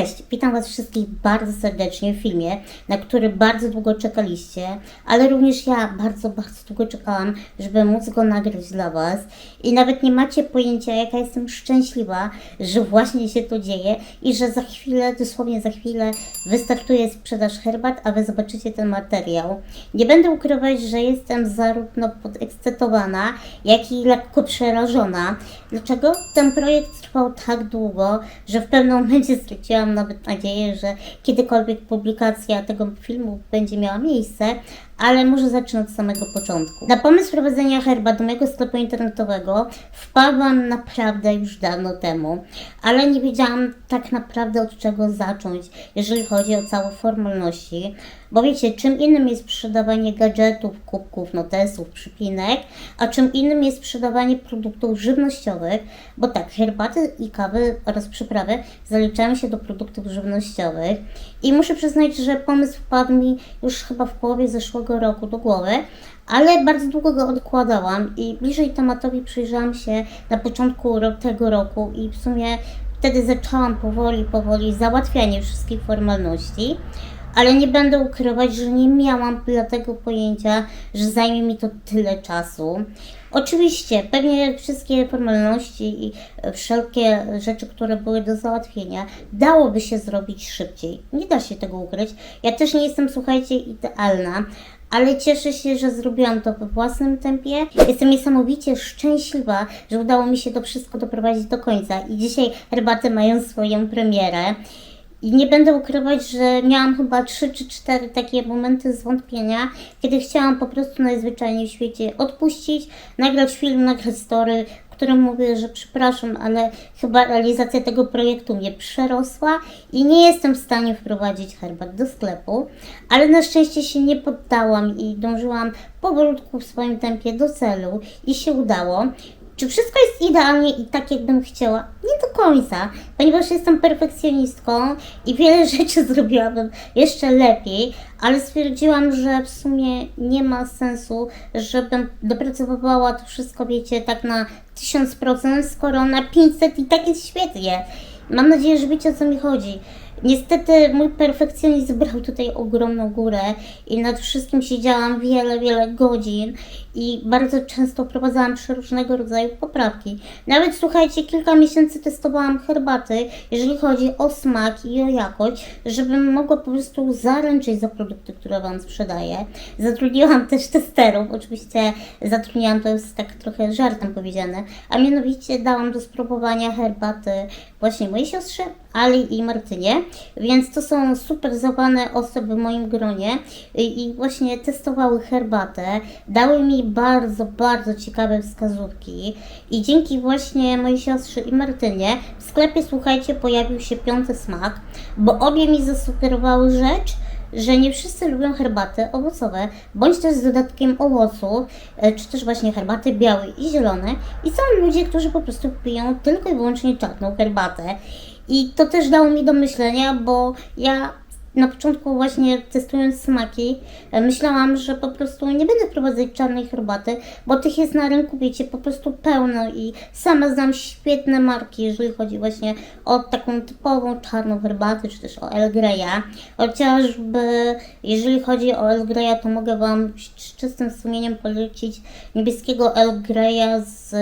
Cześć, witam Was wszystkich bardzo serdecznie w filmie, na który bardzo długo czekaliście, ale również ja bardzo, bardzo długo czekałam, żeby móc go nagrać dla Was. I nawet nie macie pojęcia, jaka jestem szczęśliwa, że właśnie się to dzieje i że za chwilę, dosłownie za chwilę, wystartuje sprzedaż herbat, a Wy zobaczycie ten materiał. Nie będę ukrywać, że jestem zarówno podekscytowana, jak i lekko przerażona. Dlaczego? Ten projekt trwał tak długo, że w pewnym momencie straciłam nawet nadzieję, że kiedykolwiek publikacja tego filmu będzie miała miejsce, ale może zacznę od samego początku. Na pomysł prowadzenia herbat do mojego sklepu internetowego wpadłam naprawdę już dawno temu, ale nie wiedziałam tak naprawdę od czego zacząć, jeżeli chodzi o całe formalności. Bo wiecie, czym innym jest sprzedawanie gadżetów, kubków, notesów, przypinek, a czym innym jest sprzedawanie produktów żywnościowych, bo tak, herbaty i kawy oraz przyprawy zaliczają się do produktów żywnościowych. I muszę przyznać, że pomysł wpadł mi już chyba w połowie zeszłego roku do głowy, ale bardzo długo go odkładałam i bliżej tematowi przyjrzałam się na początku tego roku i w sumie wtedy zaczęłam powoli, powoli załatwianie wszystkich formalności ale nie będę ukrywać, że nie miałam dlatego pojęcia, że zajmie mi to tyle czasu. Oczywiście, pewnie wszystkie formalności i wszelkie rzeczy, które były do załatwienia, dałoby się zrobić szybciej. Nie da się tego ukryć. Ja też nie jestem, słuchajcie, idealna, ale cieszę się, że zrobiłam to we własnym tempie. Jestem niesamowicie szczęśliwa, że udało mi się to wszystko doprowadzić do końca i dzisiaj herbaty mają swoją premierę. I nie będę ukrywać, że miałam chyba 3 czy 4 takie momenty zwątpienia, kiedy chciałam po prostu najzwyczajniej w świecie odpuścić, nagrać film, nagrać story, w którym mówię, że przepraszam, ale chyba realizacja tego projektu mnie przerosła i nie jestem w stanie wprowadzić herbat do sklepu, ale na szczęście się nie poddałam i dążyłam powolutku w swoim tempie do celu i się udało. Czy wszystko jest idealnie i tak, jakbym chciała? Nie do końca, ponieważ jestem perfekcjonistką i wiele rzeczy zrobiłabym jeszcze lepiej, ale stwierdziłam, że w sumie nie ma sensu, żebym dopracowywała to wszystko, wiecie, tak na 1000%, skoro na 500 i tak jest świetnie. Mam nadzieję, że wiecie o co mi chodzi. Niestety mój perfekcjonizm brał tutaj ogromną górę i nad wszystkim siedziałam wiele, wiele godzin i bardzo często prowadzałam przeróżnego rodzaju poprawki. Nawet słuchajcie, kilka miesięcy testowałam herbaty, jeżeli chodzi o smak i o jakość, żebym mogła po prostu zaręczyć za produkty, które Wam sprzedaję. Zatrudniłam też testerów, oczywiście zatrudniłam, to jest tak trochę żartem powiedziane, a mianowicie dałam do spróbowania herbaty właśnie mojej siostrze, Ali i Martynie, więc to są super zawane osoby w moim gronie. I, właśnie testowały herbatę, dały mi bardzo, bardzo ciekawe wskazówki i dzięki właśnie mojej siostrze i Martynie w sklepie, słuchajcie, pojawił się piąty smak, bo obie mi zasugerowały rzecz, że nie wszyscy lubią herbaty owocowe, bądź też z dodatkiem owoców, e, czy też właśnie herbaty białe i zielone. I są ludzie, którzy po prostu piją tylko i wyłącznie czarną herbatę. I to też dało mi do myślenia, bo ja na początku właśnie testując smaki, e, myślałam, że po prostu nie będę prowadzać czarnej herbaty, bo tych jest na rynku, wiecie, po prostu pełno i sama znam świetne marki, jeżeli chodzi właśnie o taką typową czarną herbatę, czy też o Earl Greya. Chociażby jeżeli chodzi o Earl Greya, to mogę Wam z czystym sumieniem polecić niebieskiego Earl Greya z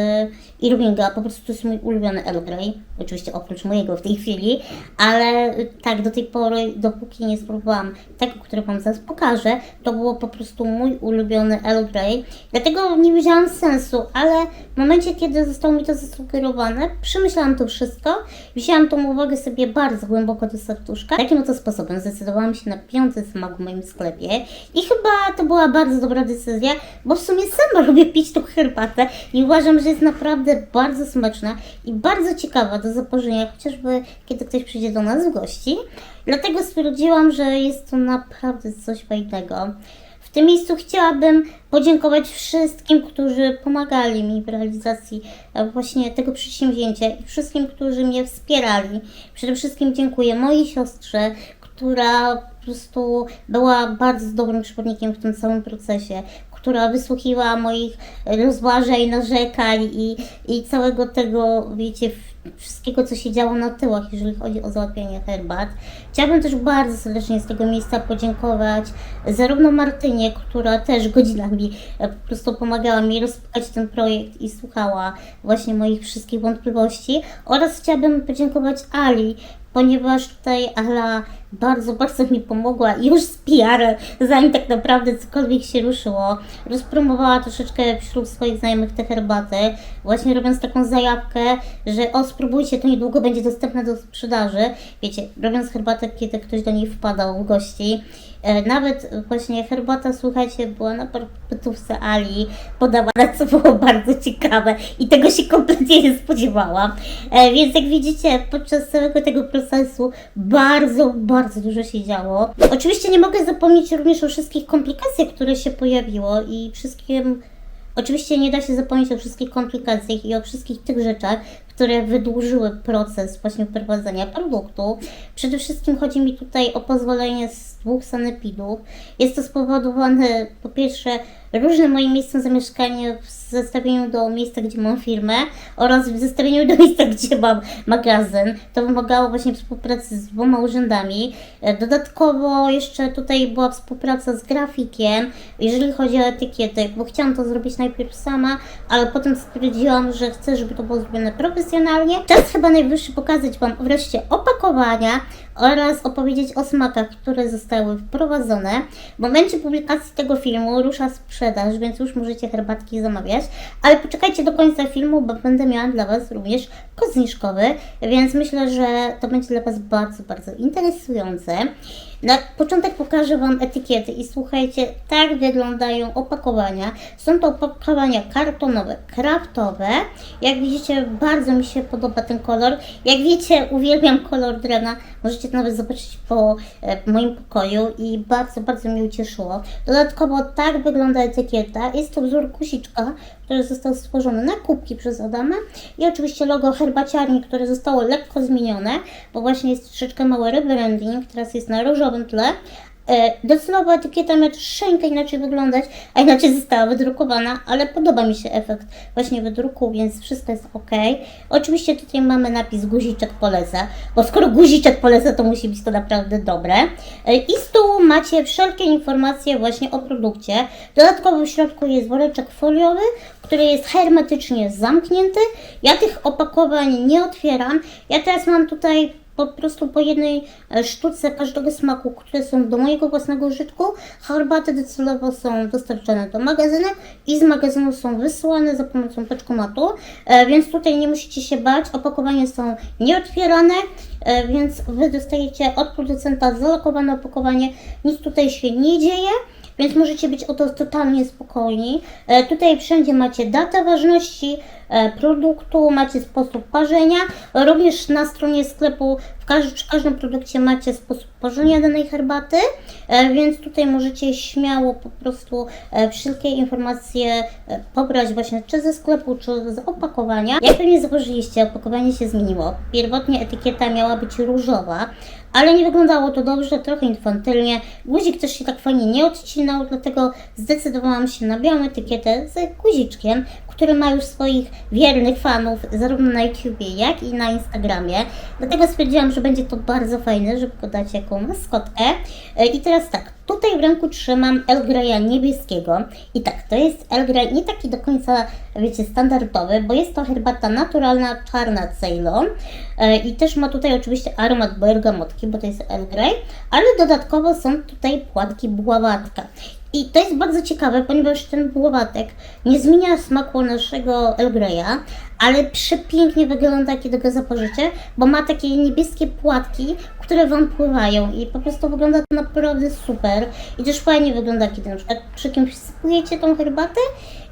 Irvinga, po prostu to jest mój ulubiony Earl Grey, oczywiście oprócz mojego w tej chwili, ale tak, do tej pory, dopóki nie spróbowałam tego, który Wam zaraz pokażę, to było po prostu mój ulubiony Earl Grey, dlatego nie widziałam sensu, ale w momencie, kiedy zostało mi to zasugerowane, przemyślałam to wszystko, wzięłam tą uwagę sobie bardzo głęboko do serduszka, takim oto sposobem zdecydowałam się na piąty smak w moim sklepie. I chyba to była bardzo dobra decyzja, bo w sumie sama lubię pić tą herbatę i uważam, że jest naprawdę bardzo smaczna i bardzo ciekawa do zapożyczenia, chociażby kiedy ktoś przyjdzie do nas w gości. Dlatego stwierdziłam, że jest to naprawdę coś fajnego. W tym miejscu chciałabym podziękować wszystkim, którzy pomagali mi w realizacji e, właśnie tego przedsięwzięcia i wszystkim, którzy mnie wspierali. Przede wszystkim dziękuję mojej siostrze, która po prostu była bardzo dobrym przewodnikiem w tym całym procesie, która wysłuchiwała moich rozważań, narzekań i, i całego tego, wiecie, wszystkiego, co się działo na tyłach, jeżeli chodzi o załatwianie herbat. Chciałabym też bardzo serdecznie z tego miejsca podziękować zarówno Martynie, która też godzinami e, po prostu pomagała mi rozpychać ten projekt i słuchała właśnie moich wszystkich wątpliwości oraz chciałabym podziękować Ali, ponieważ tutaj Ala bardzo, bardzo mi pomogła już z PR, zanim tak naprawdę cokolwiek się ruszyło. Rozpromowała troszeczkę wśród swoich znajomych te herbaty, właśnie robiąc taką zajawkę, że o spróbujcie, to niedługo będzie dostępne do sprzedaży. Wiecie, robiąc herbatę, kiedy ktoś do niej wpadał w gości. E, Nawet właśnie herbata, słuchajcie, była na parpytówce Ali podawana, co było bardzo ciekawe i tego się kompletnie nie spodziewałam. E, Więc jak widzicie, podczas całego tego procesu bardzo, bardzo dużo się działo. Oczywiście nie mogę zapomnieć również o wszystkich komplikacjach, które się pojawiło i wszystkim Oczywiście nie da się zapomnieć o wszystkich komplikacjach i o wszystkich tych rzeczach, które wydłużyły proces właśnie wprowadzenia produktu. Przede wszystkim chodzi mi tutaj o pozwolenie z dwóch sanepidów. Jest to spowodowane po pierwsze różnym moim miejscem zamieszkania w zestawieniu do miejsca, gdzie mam firmę oraz w zestawieniu do miejsca, gdzie mam magazyn. To wymagało właśnie współpracy z dwoma urzędami. E, Dodatkowo jeszcze tutaj była współpraca z grafikiem, jeżeli chodzi o etykiety, bo chciałam to zrobić najpierw sama, ale potem stwierdziłam, że chcę, żeby to było zrobione profesjonalnie. Czas chyba najwyższy pokazać Wam wreszcie opakowania oraz opowiedzieć o smakach, które zostały wprowadzone. W momencie publikacji tego filmu rusza sprzedaż, więc już możecie herbatki zamawiać, ale poczekajcie do końca filmu, bo będę miała dla Was również kod zniżkowy, więc myślę, że to będzie dla Was bardzo, bardzo interesujące. Na początek pokażę Wam etykiety i słuchajcie, tak wyglądają opakowania. Są to opakowania kartonowe, kraftowe. Jak widzicie, bardzo mi się podoba ten kolor. Jak wiecie, uwielbiam kolor drewna. Możecie to nawet zobaczyć po e, moim pokoju i bardzo, bardzo mnie ucieszyło. Dodatkowo tak wygląda etykieta. Jest to wzór guziczka, który został stworzony na kubki przez Adama i oczywiście logo herbaciarni, które zostało lekko zmienione, bo właśnie jest troszeczkę mały rebranding, teraz jest na różowym tle. E, Docelowo etykieta miała troszeczkę inaczej wyglądać, a inaczej została wydrukowana, ale podoba mi się efekt właśnie wydruku, więc wszystko jest ok. Oczywiście tutaj mamy napis guziczek poleca, bo skoro guziczek poleca, to musi być to naprawdę dobre. E, I z tyłu macie wszelkie informacje właśnie o produkcie. Dodatkowo w środku jest woreczek foliowy, który jest hermetycznie zamknięty. Ja tych opakowań nie otwieram. Ja teraz mam tutaj po prostu po jednej e, sztuce każdego smaku, które są do mojego własnego użytku. Herbaty docelowo są dostarczane do magazynu i z magazynu są wysyłane za pomocą paczkomatu, e, więc tutaj nie musicie się bać. Opakowania są nieotwierane, e, więc Wy dostajecie od producenta zalokowane opakowanie. Nic tutaj się nie dzieje. Więc możecie być o to totalnie spokojni. E, tutaj wszędzie macie datę ważności e, produktu, macie sposób parzenia. Również na stronie sklepu w, każ w każdym produkcie macie sposób parzenia danej herbaty, e, więc tutaj możecie śmiało po prostu e, wszelkie informacje e, pobrać właśnie czy ze sklepu, czy z opakowania. Jak pewnie zauważyliście, opakowanie się zmieniło. Pierwotnie etykieta miała być różowa, ale nie wyglądało to dobrze, trochę infantylnie. Guzik też się tak fajnie nie odcinał, dlatego zdecydowałam się na białą etykietę z guziczkiem, który ma już swoich wiernych fanów zarówno na YouTubie, jak i na Instagramie. Dlatego stwierdziłam, że będzie to bardzo fajne, żeby go dać jako maskotkę. E, I teraz tak, tutaj w ręku trzymam El Greya niebieskiego. I tak, to jest El Grey nie taki do końca, wiecie, standardowy, bo jest to herbata naturalna, czarna Ceylon. E, I też ma tutaj oczywiście aromat bergamotki, bo to jest El Grey, ale dodatkowo są tutaj płatki buławatka. I to jest bardzo ciekawe, ponieważ ten bułowatek nie zmienia smaku naszego El Greya, ale przepięknie wygląda, kiedy go zaparzycie, bo ma takie niebieskie płatki, które Wam pływają i po prostu wygląda to naprawdę super. I też fajnie wygląda, kiedy na przykład przy kimś sypujecie tą herbatę,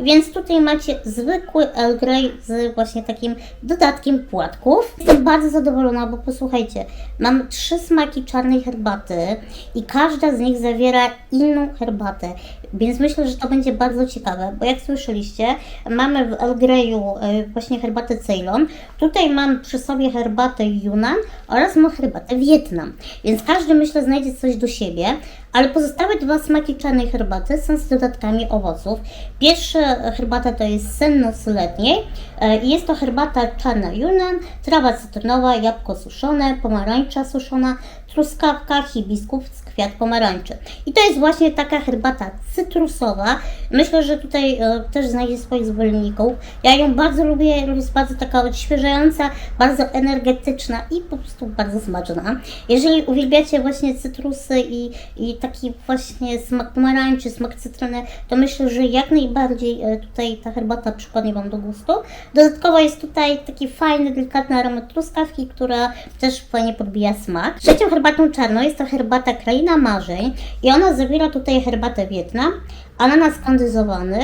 więc tutaj macie zwykły El Grey z właśnie takim dodatkiem płatków. Jestem bardzo zadowolona, bo posłuchajcie, mam trzy smaki czarnej herbaty i każda z nich zawiera inną herbatę, więc myślę, że to będzie bardzo ciekawe, bo jak słyszeliście, mamy w El Greyu e, właśnie herbatę Ceylon. Tutaj mam przy sobie herbatę Yunnan oraz mam herbatę Wietnam. Więc każdy myślę znajdzie coś do siebie. Ale pozostałe dwa smaki czarnej herbaty są z dodatkami owoców. Pierwsza herbata to jest sen nocy e, i jest to herbata czarna Yunnan, trawa cytrynowa, jabłko suszone, pomarańcza suszona, truskawka, hibiskus, kwiat pomarańczy. I to jest właśnie taka herbata cytrusowa. Myślę, że tutaj e, też znajdzie swoich zwolenników. Ja ją bardzo lubię, jest bardzo taka odświeżająca, bardzo energetyczna i po prostu bardzo smaczna. Jeżeli uwielbiacie właśnie cytrusy i, i taki właśnie smak pomarańczy, smak cytryny, to myślę, że jak najbardziej e, tutaj ta herbata przypadnie Wam do gustu. Dodatkowo jest tutaj taki fajny, delikatny aromat truskawki, która też fajnie podbija smak. Trzecią herbatą czarną jest to herbata Kraina Marzeń i ona zawiera tutaj herbatę Wietnam, ananas kondyzowany,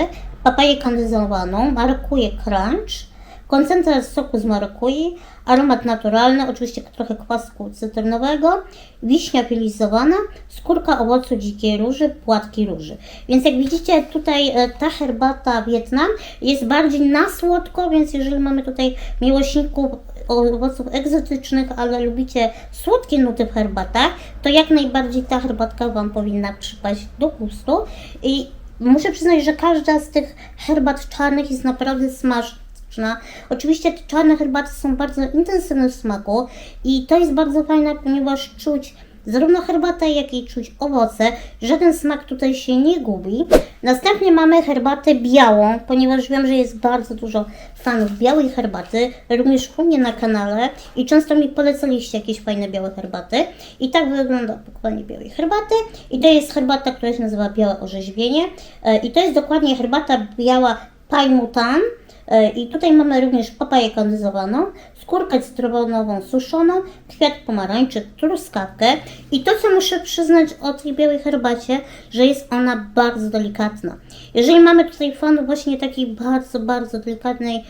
papaję kondyzowaną, marakuje crunch, koncentrat soku z marakui, aromat naturalny, oczywiście trochę kwasku cytrynowego, wiśnia filizowana, skórka owocu dzikiej róży, płatki róży. Więc jak widzicie tutaj e, ta herbata Wietnam jest bardziej na słodko, więc jeżeli mamy tutaj miłośników owoców egzotycznych, ale lubicie słodkie nuty w herbatach, to jak najbardziej ta herbatka Wam powinna przypaść do gustu. I muszę przyznać, że każda z tych herbat czarnych jest naprawdę smaczna. Oczywiście te czarne herbaty są bardzo intensywne w smaku i to jest bardzo fajne, ponieważ czuć zarówno herbatę, jak i czuć owoce. Żaden smak tutaj się nie gubi. Następnie mamy herbatę białą, ponieważ wiem, że jest bardzo dużo fanów białej herbaty, również u mnie na kanale i często mi polecaliście jakieś fajne białe herbaty. I tak wygląda pakowanie białej herbaty. I to jest herbata, która się nazywa białe orzeźwienie. E, I to jest dokładnie herbata biała Pajmutan. E, I tutaj mamy również papaję kondyzowaną, skórkę cytrynową suszoną, kwiat pomarańczy, truskawkę. I to, co muszę przyznać o tej białej herbacie, że jest ona bardzo delikatna. Jeżeli mamy tutaj fan właśnie takiej bardzo, bardzo delikatnej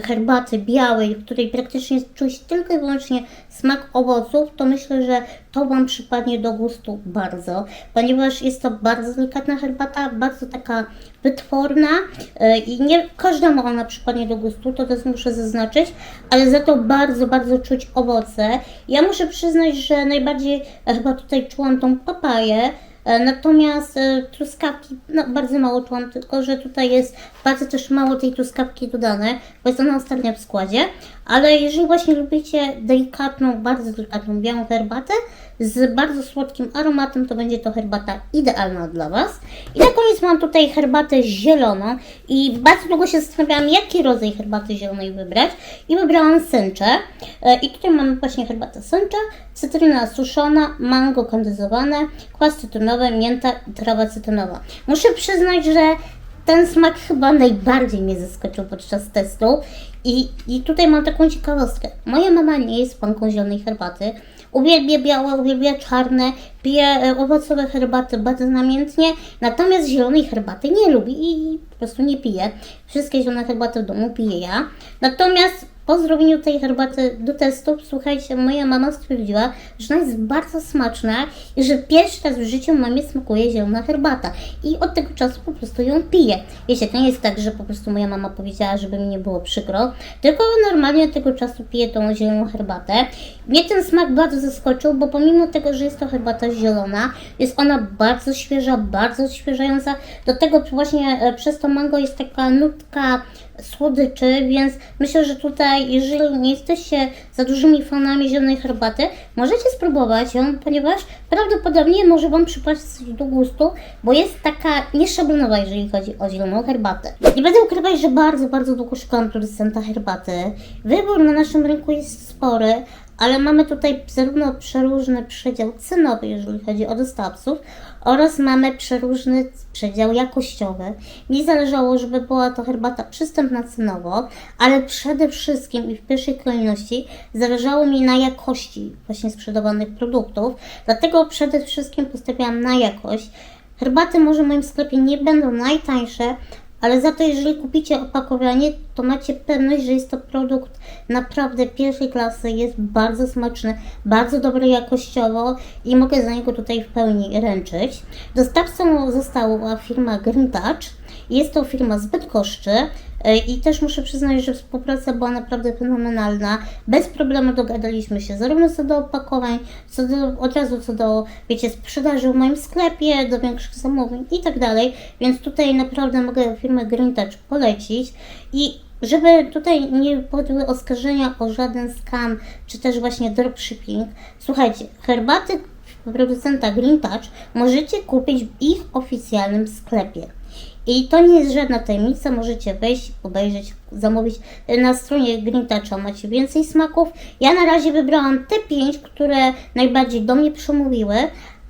herbaty białej, w której praktycznie czuć tylko i wyłącznie smak owoców, to myślę, że to Wam przypadnie do gustu bardzo, ponieważ jest to bardzo delikatna herbata, bardzo taka wytworna e, i nie każdemu ona przypadnie do gustu, to też muszę zaznaczyć, ale za to bardzo, bardzo czuć owoce. Ja muszę przyznać, że najbardziej e, chyba tutaj czułam tą papaję, E, Natomiast e, truskawki, no bardzo mało czułam, tylko że tutaj jest bardzo też mało tej truskawki dodane, bo jest ona ostatnia w składzie. Ale jeżeli właśnie lubicie delikatną, bardzo delikatną białą herbatę z bardzo słodkim aromatem, to będzie to herbata idealna dla Was. I na koniec mam tutaj herbatę zieloną i bardzo długo się zastanawiałam, jaki rodzaj herbaty zielonej wybrać i wybrałam sęczę. E, I tutaj mamy właśnie herbatę sęcza, cytryna suszona, mango kondyzowane, kwas cytrynowy, mięta i trawa cytrynowa. Muszę przyznać, że ten smak chyba najbardziej mnie zaskoczył podczas testu. I, I tutaj mam taką ciekawostkę. Moja mama nie jest fanką zielonej herbaty. Uwielbia białe, uwielbia czarne, pije owocowe herbaty bardzo namiętnie, natomiast zielonej herbaty nie lubi i po prostu nie pije. Wszystkie zielone herbaty w domu piję ja. Natomiast po zrobieniu tej herbaty do testów, słuchajcie, moja mama stwierdziła, że ona jest bardzo smaczna i że pierwszy raz w życiu mamie smakuje zielona herbata. I od tego czasu po prostu ją pije. Wiecie, to nie jest tak, że po prostu moja mama powiedziała, żeby mi nie było przykro, tylko normalnie od tego czasu piję tą zieloną herbatę. Mnie ten smak bardzo zaskoczył, bo pomimo tego, że jest to herbata zielona, jest ona bardzo świeża, bardzo odświeżająca. Do tego właśnie e, przez to mango jest taka nutka słodyczy, więc myślę, że tutaj, jeżeli nie jesteście za dużymi fanami zielonej herbaty, możecie spróbować ją, ponieważ prawdopodobnie może Wam przypaść do gustu, bo jest taka nieszablonowa, jeżeli chodzi o zieloną herbatę. Nie będę ukrywać, że bardzo, bardzo długo szukałam producenta herbaty. Wybór na naszym rynku jest spory, ale mamy tutaj zarówno przeróżny przedział cenowy, jeżeli chodzi o dostawców, oraz mamy przeróżny przedział jakościowy. Mi zależało, żeby była to herbata przystępna cenowo, ale przede wszystkim i w pierwszej kolejności zależało mi na jakości właśnie sprzedawanych produktów, dlatego przede wszystkim postawiłam na jakość. Herbaty może w moim sklepie nie będą najtańsze, ale za to jeżeli kupicie opakowanie, to macie pewność, że jest to produkt naprawdę pierwszej klasy, jest bardzo smaczny, bardzo dobry jakościowo i mogę za niego tutaj w pełni ręczyć. Dostawcą została firma Green Touch Jest to firma z Bydgoszczy i też muszę przyznać, że współpraca była naprawdę fenomenalna. Bez problemu dogadaliśmy się zarówno co do opakowań, co do, od razu co do, wiecie, sprzedaży w moim sklepie, do większych zamówień i tak dalej. Więc tutaj naprawdę mogę firmę Green Touch polecić i żeby tutaj nie padły oskarżenia o żaden scam, czy też właśnie dropshipping, słuchajcie, herbaty producenta Green Touch możecie kupić w ich oficjalnym sklepie. I to nie jest żadna tajemnica, możecie wejść, obejrzeć, zamówić na stronie Green Toucha, macie więcej smaków. Ja na razie wybrałam te pięć, które najbardziej do mnie przemówiły,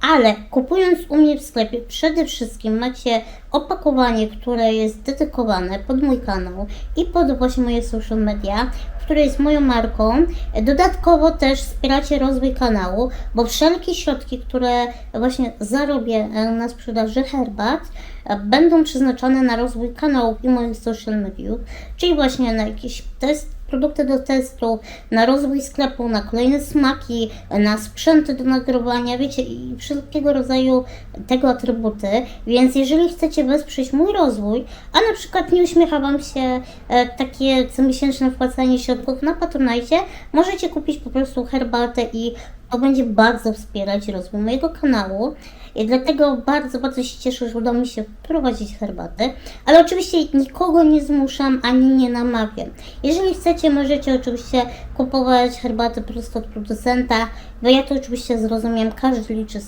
ale kupując u mnie w sklepie, przede wszystkim macie opakowanie, które jest dedykowane pod mój kanał i pod właśnie moje social media, które jest moją marką. Dodatkowo też wspieracie rozwój kanału, bo wszelkie środki, które właśnie zarobię e, na sprzedaży herbat, e, będą przeznaczone na rozwój kanałów i moich social mediów, czyli właśnie na jakieś test, produkty do testu, na rozwój sklepu, na kolejne smaki, na sprzęty do nagrywania, wiecie, i wszelkiego rodzaju tego atrybuty. Więc jeżeli chcecie wesprzeć mój rozwój, a na przykład nie uśmiecha Wam się e, takie comiesięczne wpłacanie środków na Patronite, możecie kupić po prostu herbatę i to będzie bardzo wspierać rozwój mojego kanału. I dlatego bardzo, bardzo się cieszę, że udało mi się wprowadzić herbatę. Ale oczywiście nikogo nie zmuszam ani nie namawiam. Jeżeli chcecie, możecie oczywiście kupować herbatę prosto od producenta, bo ja to oczywiście zrozumiem, każdy liczy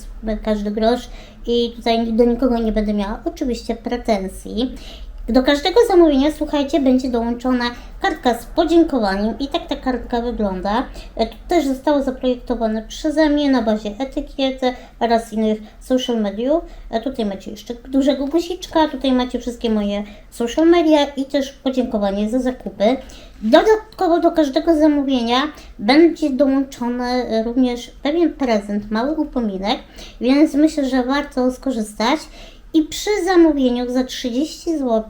każdy grosz i tutaj do nikogo nie będę miała oczywiście pretensji. Do każdego zamówienia, słuchajcie, będzie dołączona kartka z podziękowaniem i tak ta kartka wygląda. E, To też zostało zaprojektowane przeze mnie na bazie etykiety oraz innych social mediów. E, Tutaj macie jeszcze dużego guziczka, tutaj macie wszystkie moje social media i też podziękowanie za zakupy. Dodatkowo do każdego zamówienia będzie dołączony e, również pewien prezent, mały upominek, więc myślę, że warto skorzystać. I przy zamówieniu za 30 zł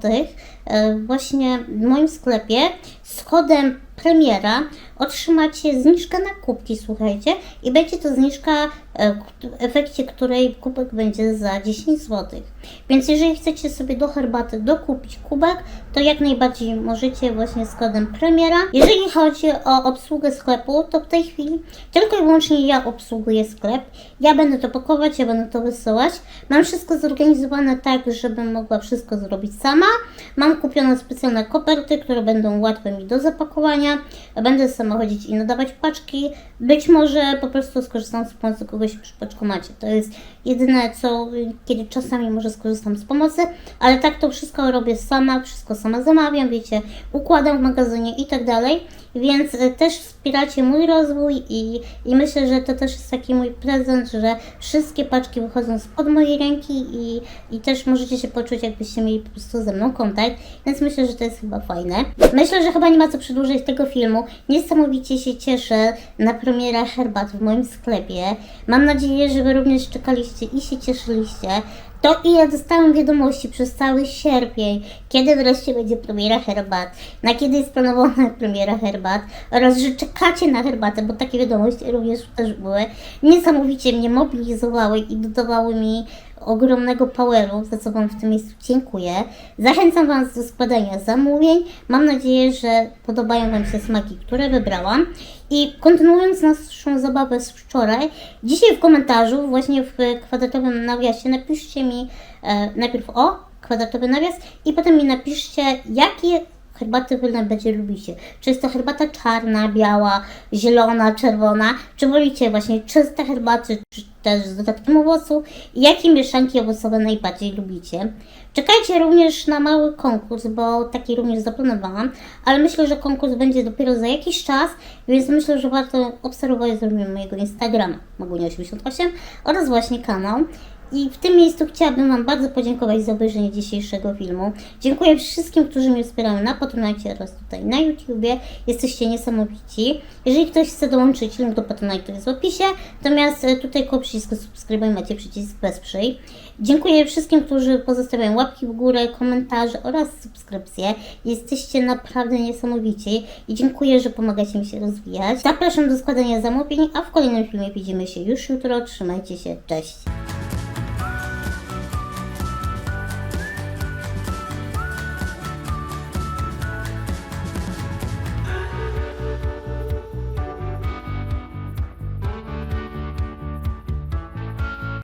e, właśnie w moim sklepie z kodem premiera otrzymacie zniżkę na kubki, słuchajcie, i będzie to zniżka e, w efekcie której kubek będzie za 10 zł. Więc jeżeli chcecie sobie do herbaty dokupić kubek, to jak najbardziej możecie właśnie z kodem premiera. Jeżeli chodzi o obsługę sklepu, to w tej chwili tylko i wyłącznie ja obsługuję sklep. Ja będę to pakować, ja będę to wysyłać. Mam wszystko zorganizowane tak, żebym mogła wszystko zrobić sama. Mam kupione specjalne koperty, które będą łatwe mi do zapakowania. Będę sama chodzić i nadawać paczki. Być może po prostu skorzystam z pomocy kogoś przy paczkomacie. To jest jedyne, co kiedy czasami może skorzystam z pomocy, ale tak to wszystko robię sama, wszystko sama zamawiam, wiecie, układam w magazynie i tak dalej. Więc e, też wspieracie mój rozwój i, i myślę, że to też jest taki mój prezent, że wszystkie paczki wychodzą spod mojej ręki i, i też możecie się poczuć, jakbyście mieli po prostu ze mną kontakt, więc myślę, że to jest chyba fajne. Myślę, że chyba nie ma co przedłużać tego filmu. Niesamowicie się cieszę na premierę herbat w moim sklepie. Mam nadzieję, że Wy również czekaliście i się cieszyliście. To ile dostałam wiadomości przez cały sierpień, kiedy wreszcie będzie premiera herbat, na kiedy jest planowana premiera herbat oraz, że czekacie na herbatę, bo takie wiadomości również też były, niesamowicie mnie mobilizowały i dodawały mi ogromnego poweru, za co Wam w tym miejscu dziękuję. Zachęcam Was do składania zamówień. Mam nadzieję, że podobają Wam się smaki, które wybrałam. I kontynuując naszą zabawę z wczoraj, dzisiaj w komentarzu, właśnie w kwadratowym nawiasie, napiszcie mi e, najpierw o kwadratowy nawias i potem mi napiszcie, jakie herbaty wy najbardziej lubicie. Czy jest to herbata czarna, biała, zielona, czerwona? Czy wolicie właśnie czyste herbaty, czy też z dodatkiem owocu? I jakie mieszanki owocowe najbardziej lubicie? Czekajcie również na mały konkurs, bo taki również zaplanowałam, ale myślę, że konkurs będzie dopiero za jakiś czas, więc myślę, że warto obserwować zarówno mojego Instagrama, Magunia88 oraz właśnie kanał. I w tym miejscu chciałabym Wam bardzo podziękować za obejrzenie dzisiejszego filmu. Dziękuję wszystkim, którzy mnie wspierają na Patronite oraz tutaj na YouTubie. Jesteście niesamowici. Jeżeli ktoś chce dołączyć, link do Patronite jest w opisie. Natomiast e, tutaj koło przycisku subskrybuj macie przycisk wesprzyj. Dziękuję wszystkim, którzy pozostawiają łapki w górę, komentarze oraz subskrypcje. Jesteście naprawdę niesamowici i dziękuję, że pomagacie mi się rozwijać. Zapraszam do składania zamówień, a w kolejnym filmie widzimy się już jutro. Trzymajcie się, cześć!